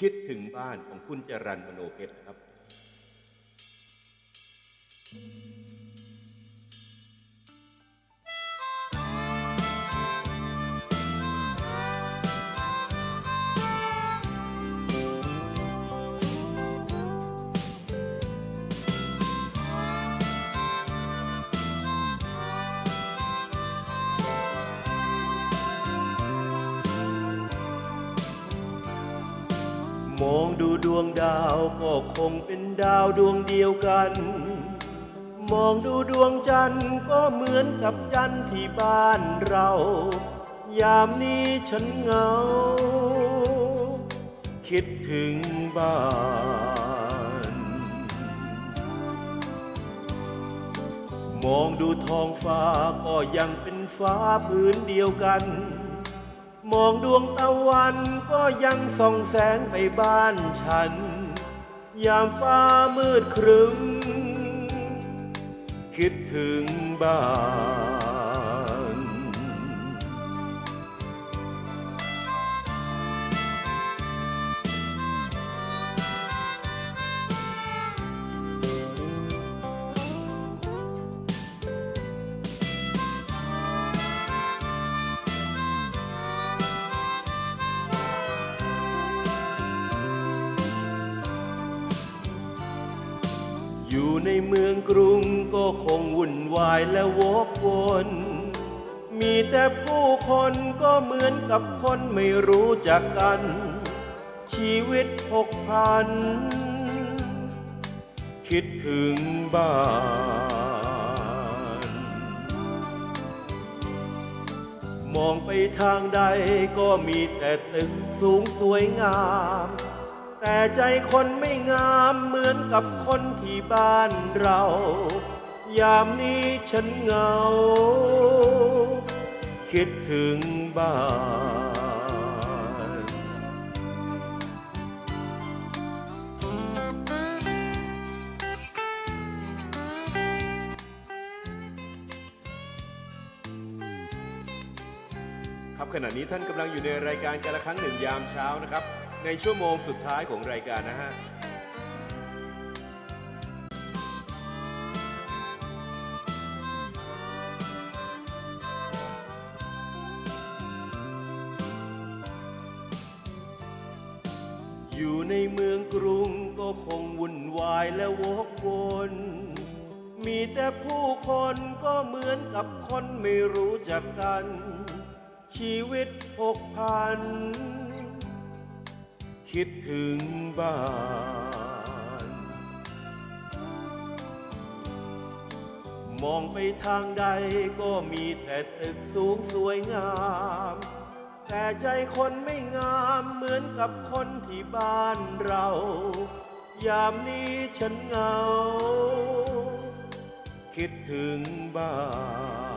คิดถึงบ้านของคุณจรันมโนเพชรครับ มองดูดวงดาวก็คงเป็นดาวดวงเดียวกัน มองดูดวงจันทร์ก็เหมือนกับจันทร์ที่บ้านเรา ยามนี้ฉันเหงา คิดถึงบ้านมองดูท้องฟ้าก็ยังเป็นฟ้าพื้นเดียวกัน มองดวงตะวันก็ยังส่องแสงไปบ้านฉัน ยามฟ้ามืดครึ้ม คิดถึงบ้าน อยู่ในเมืองกรุงก็คงวุ่นวายและวกวน มีแต่ผู้คนก็เหมือนกับคนไม่รู้จักกัน ชีวิตพกพัน คิดถึงบ้านมองไปทางใดก็มีแต่ตึกสูงสวยงาม แต่ใจคนไม่งามเหมือนกับคนที่บ้านเรา ยามนี้ฉันเหงา คิดถึงบ้านครับขณะนี้ท่านกำลังอยู่ในรายการกันละครั้งหนึ่งยามเช้านะครับ ในชั่วโมงสุดท้ายของรายการนะฮะอยู่ในเมืองกรุงก็คงวุ่นวายและวกวน มีแต่ผู้คนก็เหมือนกับคนไม่รู้จักกัน ชีวิตพกพัน คิดถึงบ้าน มองไปทางใดก็มีแต่ตึกสูงสวยงาม แต่ใจคนไม่งามเหมือนกับคนที่บ้านเรา ยามนี้ฉันเหงา คิดถึงบ้าน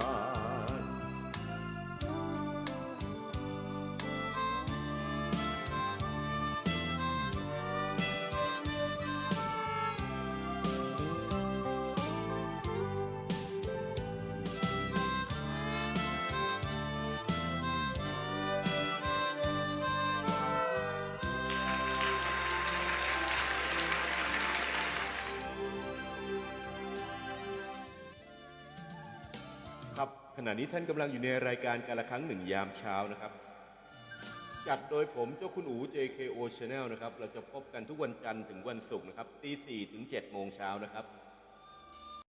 ขณะนี้ท่านกำลังอยู่ในรายการการละครั้งหนึ่งยามเช้านะครับ จัดโดยผมเจ้าคุณอู JKO Channel นะครับ เราจะพบกันทุกวันจันทร์ถึงวันศุกร์นะครับตีสี่ถึงเจ็ดโมงเช้านะครับ